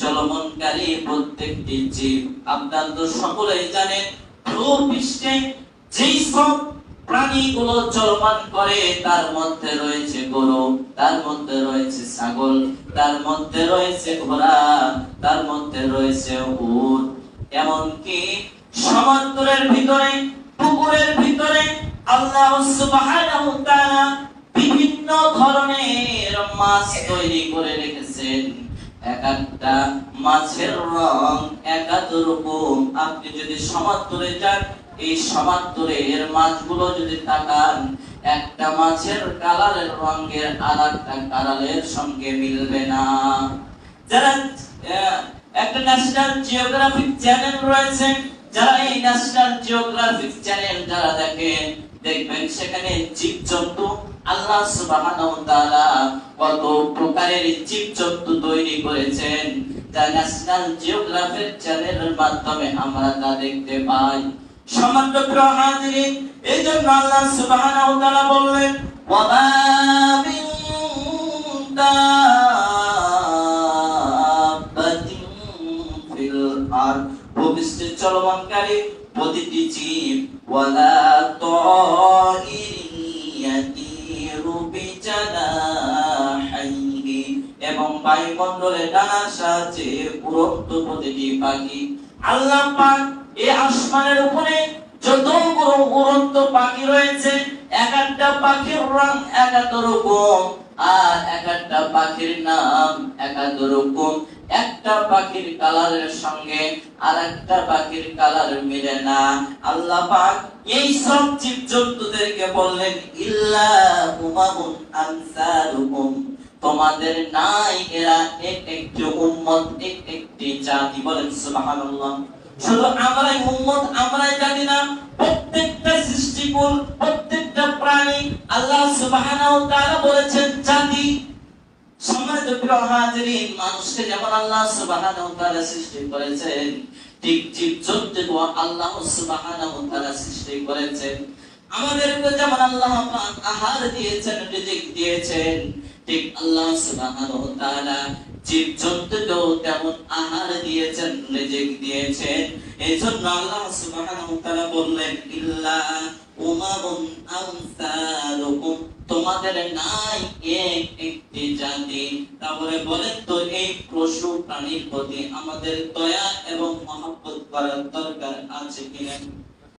চলমনকারী প্রত্যেকটি জীব। আপনার তো সকলেই জানেন, ভূপৃষ্ঠে যেই সব প্রাণীগুলো চলমান করে, তার মধ্যে রয়েছে গরু, তার মধ্যে রয়েছে ছাগল, তার মধ্যে রয়েছে ঘোড়া, তার মধ্যে রয়েছে উট। এমনকি সমান্তরের ভিতরে, পুকুরের ভিতরে আল্লাহ সুবহানাহু বিভিন্ন ধরনের মাছ তৈরি করে রেখেছেন। এক একটা মাছের রং এক রকম। আপনি যদি সমান্তরে যান, এই সমান্তরের মাছগুলো যদি তাকান, একটা মাছের কালারের রঙের আর একটা কালারের সঙ্গে মিলবে না। যারা একটা ন্যাশনাল জিওগ্রাফিক চ্যানেল রয়েছে, যারা এই ন্যাশনাল জিওগ্রাফিক চ্যানেল যারা দেখেন দেখবেন, সেখানে জীবজন্তু, আল্লাহ সুবহানাহু তাআলা কত প্রকারের জীবজন্তু তৈরি করেছেন। যা ন্যাশনাল জিওগ্রাফিক চ্যানেলের মাধ্যমে আমরা তা দেখতে পাই। আল্লাহ মিন চলমানকারী প্রতিটি জীব, ওয়ালা বায়ুমণ্ডলে ডানার সাহায্যে উড়ন্ত প্রতিটি পাখি। আল্লাহ পাক এই আসমানের উপরে যতগুলো উড়ন্ত পাখি রয়েছে, এক একটা পাখির রং এক এক রকম, আর এক একটা পাখির নাম এক এক রকম। একটা পাখির কালারের সঙ্গে আর একটা পাখির কালার মিলে না। আল্লাহ পাক এই সব জীবজন্তুদেরকে বললেন ইল্লা উমামুন আনসারুকুম। তোমাদের নাই, এরা এক একটি উম্মত, এক একটি জাতি। বলেন সুবহানাল্লাহ। শুধু আমরাই উম্মত, আমরাই জানি না, প্রত্যেকটা সৃষ্টিকুল, প্রত্যেকটা প্রাণী আল্লাহ সুবহানাহু তাআলা বলেছেন জাতি। সম্মানিত প্রিয় হাজিরিন, মানুষকে যেমন আল্লাহ সুবহানাহু তাআলা সৃষ্টি করেছেন, ঠিক ঠিক জীবজন্তুকে আল্লাহ সুবহানাহু তাআলা সৃষ্টি করেছেন আমাদেরকে যেমন আল্লাহ পাক আহার দিয়েছেন, রিজিক দিয়েছেন ঠিক আল্লাহ সুবহানাহু তেমন আহার দিয়েছেন দিয়েছেন। এই জন্য আল্লাহ সুবহানাহু তাআলা বললেন, ইল্লা উমামুন আমসালুকুম। তোমাদের নাই এক একটি জাতি। তারপরে বলেন তো, এই পশু প্রাণীর প্রতি আমাদের দয়া এবং মহব্বত করার দরকার আছে কিনা?